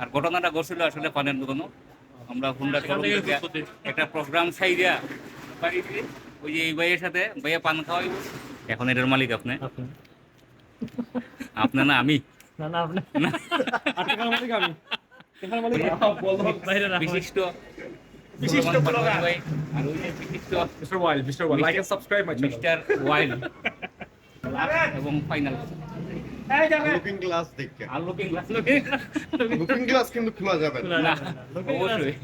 আর ঘটনাটা ঘটছিল আসলে পানের দোকানো। আমরা হুন্ডা একটা প্রোগ্রাম সাইডা বাড়িতে ওই যে এই ভাইয়ের সাথে ভাইয়া পান খাওয়াই এখন এটার মালিক আপনি। আপনি। না আমি। না না আপনি। মালিক আমি? টাকার মালিক? বাইরে রাখো। বিশিষ্ট। বিশিষ্ট ভগবান ব্লগার। পাটোয়ারি ভাই আর ওই যে বিশিষ্ট। Mister Wild mister Wild like and subscribe my mister Wild এবং ফাইনাল লুকিং গ্লাস দেখে। আর লুকিং গ্লাস লুকিং গ্লাস কিন্তু খোলা যাবে না। না অবশ্যই।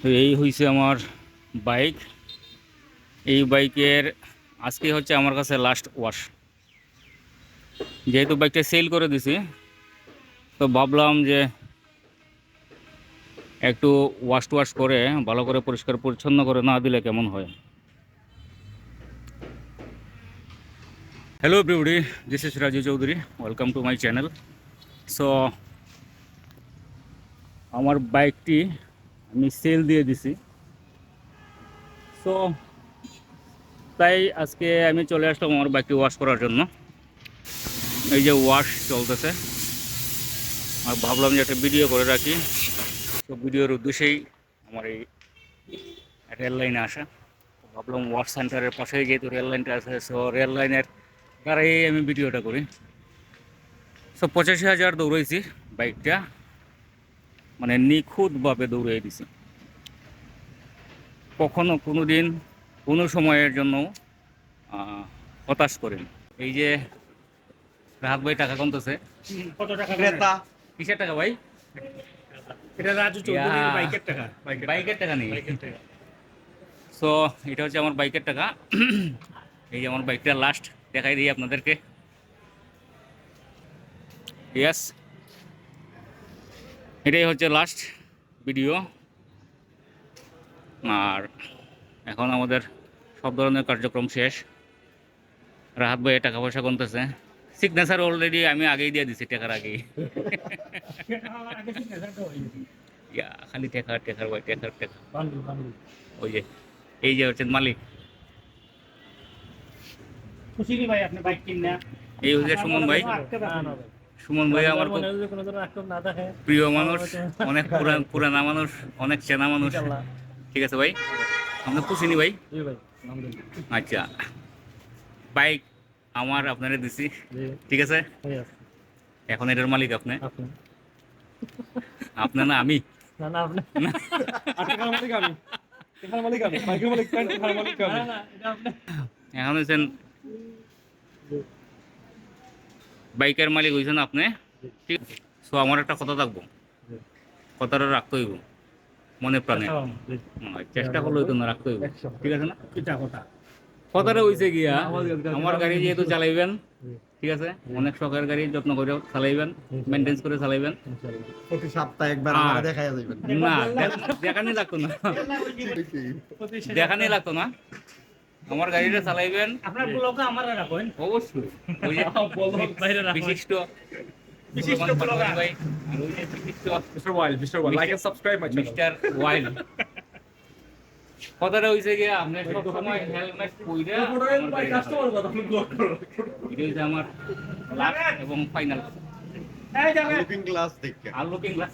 তো এই হয়েছে আমার বাইক। এই বাইকের আজকে হচ্ছে আমার কাছে লাস্ট ওয়াশ যেহেতু বাইকটা সেল করে দিছি তো ভাবলাম যে একটু ওয়াশ টুয়াশ করে, ভালো করে পরিষ্কার পরিচ্ছন্ন করে না দিলে কেমন হয়? Hello everybody this is Raju Chowdhury welcome to my channel so আমার বাইকটি আমি সেল দিয়ে দিছি। সো তাই আজকে আমি চলে আসলাম আমার বাইকটি ওয়াশ করার জন্য। এই যে ওয়াশ চলতেছে। আর ভাবলাম যে একটা ভিডিও করে রাখি। তো ভিডিওর উদ্দেশ্যেই আমার এই রেল লাইনে আসা। ভাবলাম ওয়াশ সেন্টারের পাশে যেহেতু রেল লাইনটা আছে সো রেল লাইনের দ্বারাই আমি ভিডিওটা করি। সো পঁচাশি হাজার দৌড়াইছি বাইকটা। মানে নিখুঁতভাবে দৌড়িয়ে দিছি। কখনো কোনো দিন কোনো সময়ের জন্য হতাশ করেন। এই যে রাহাত ভাই টাকা কমতেছে কত টাকা কিসের টাকা ভাই? এটা রাজু চৌধুরীর। বাইকের টাকা বাইকের টাকা। নেই। বাইকের টাকা। সো এটা হচ্ছে আমার বাইকের টাকা। এই যে আমার বাইকটা লাস্ট দেখাই দিই আপনাদেরকে। ইয়াস এটাই হচ্ছে লাস্ট ভিডিও আর এখন আমাদের সব ধরনের কার্যক্রম শেষ। রাহাত ভাই টাকা পয়সা কমতেছে সিগনেচার অলরেডি আমি আগেই দিয়ে দিছি টাকার আগেই। হয়ে। ইয়া খালি টেকার টেকার ভাই টেকার টেকার। ওই যে এই যে হচ্ছেন মালিক। ভাই আপনি বাইক কিনে এই হচ্ছে সুমন ভাই। ভাই। সুমন ভাই আমার খুব হয় প্রিয় মানুষ অনেক পুরান পুরানা মানুষ অনেক চেনা মানুষ। ঠিক আছে ভাই? আপনার খুশি নি ভাই? জি ভাই আলহামদুলিল্লাহ। আচ্ছা। বাইক আমার আপনারে দিছি। ঠিক আছে? এখন এটার মালিক আপনি। আপনি। আপনি না আমি। না না আপনি। মালিক আমি। মালিক আমি। বাইকের মালিক কেন মালিক আমি। না না আপনি। এখন হচ্ছেন বাইকের মালিক হয়েছেন আপনি। ঠিক সো আমার একটা কথা থাকব। কথাটা রাখতে হইব। মনে প্রাণে। চেষ্টা করলেই তো না রাখতে হইব। ঠিক আছে না? কথা। কথাটা হইছে গিয়া আমার গাড়ি- যেহেতু চালাইবেন ঠিক আছে? অনেক শখের গাড়ি যত্ন করে চালাইবেন মেনটেন্স করে চালাইবেন। প্রতি সপ্তাহে একবার দেখাই যাবেন না দেখানি লাগতো না। দেখানি লাগতো না। আমার গাড়িটা চালাইবেন। আপনার ব্লগে আমার রাখবেন? অবশ্যই। ওই যে বাইরে রাখবেন। বিশিষ্ট বিশিষ্ট ব্লগার। ভাই। আর ওই যে বিশিষ্ট mister Wild mister Wild like and subscribe my channel mister Wild কথাটা হইছে গিয়া আপনি সব সময় হেলমেট পইরা গাড়িটা চালাবেন। এটা হইছে আমার লাস্ট এবং ফাইনাল লুকিং গ্লাস দেখে। আর লুকিং গ্লাস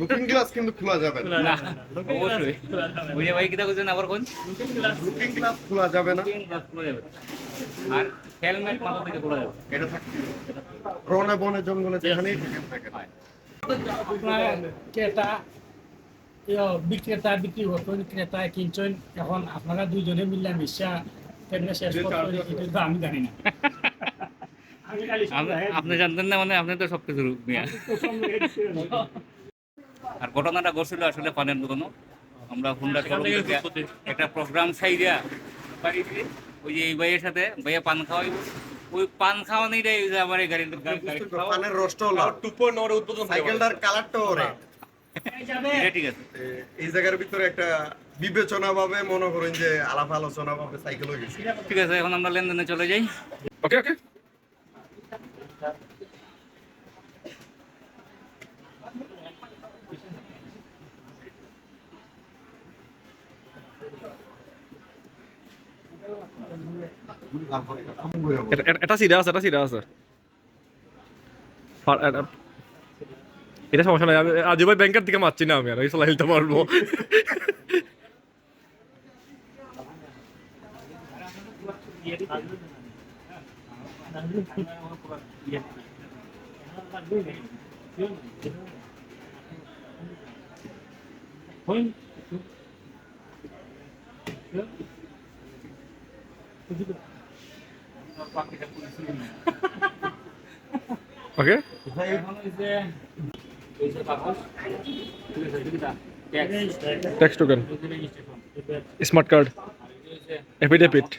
লুকিং গ্লাস কিন্তু খোলা যাবে না। না অবশ্যই। ওই ভাই কিটা কইছেন আবার কোন? লুকিং গ্লাস খোলা যাবে না। লুকিং গ্লাস খোলা যাবে। আর হেলমেট মাথা থেকে খোলা যাবে। এটা রনে বনে জঙ্গলে যেখানেই আপনার ইয়ো, বিক্রেতা বিক্রি করতেন ক্রেতা কিনছেন এখন আপনারা দুইজনে মিললে মিশা কেমনে শেষ করতেন আমি জানি না। আপনি- আপনি জানতেন না মানে আপনি তো সব কিছু আর ঘটনাটা ঘটছিল আসলে পানের দোকানো। আমরা হুন্ডা একটা প্রোগ্রাম সাইডা বাড়িতে। ওই যে এই ভাইয়ের সাথে ভাইয়া পান খাওয়াই ওই পান খাওয়ানিটাই আমার এই গাড়ির গাড়ি খাওয়া পানের রসটা হলো টু পয়েন্ট ওর উদ্বোধন সাইকেলটার কালারটা ওরে। এটা ঠিক আছে। এই জায়গার ভিতরে একটা বিবেচনা ভাবে মনে করেন যে আলাপ আলোচনা ভাবে সাইকেল হয়ে গেছে ঠিক আছে এখন আমরা লেনদেনে চলে যাই। ওকে ওকে এটা- সিধা আছে এটা সিধা আছে। এটা- সমস্যা নাই, আমি আজ ভাই ব্যাংকের দিকে মারছি না আমি আর ওই দিতে পারব okay tax token smart card affidavit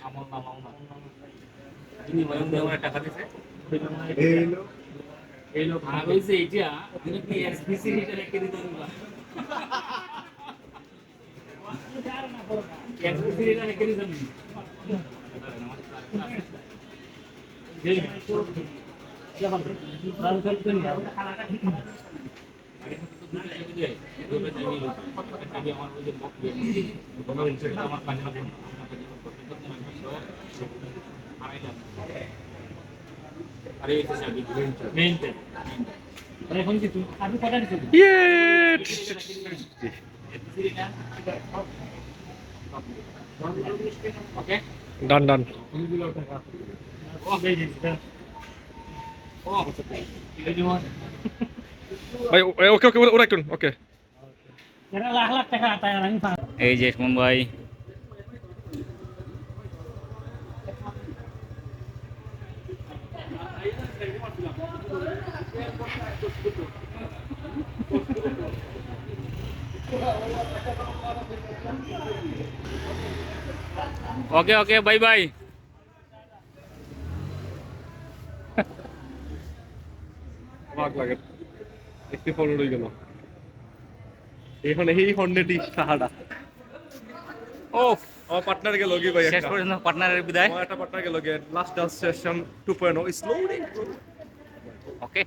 এখন কিছু আপনি কটা ভাই ওকে ওকে ওরা একটু ওকে এরা লাখ লাখ টাকা আটায় আর আমি পাঁচ এই যে সুমন ভাই ওকে ওকে বাই বাই ভাগ লাগে একটু ফলো রয়ে গেল। এখন এই হন্ডেটি সাহারা। ও আমার পার্টনার গেল কি ভাই শেষ পর্যন্ত পার্টনারের বিদায়। একটা পার্টনার গেল গে last dance session 2.0 slowly okay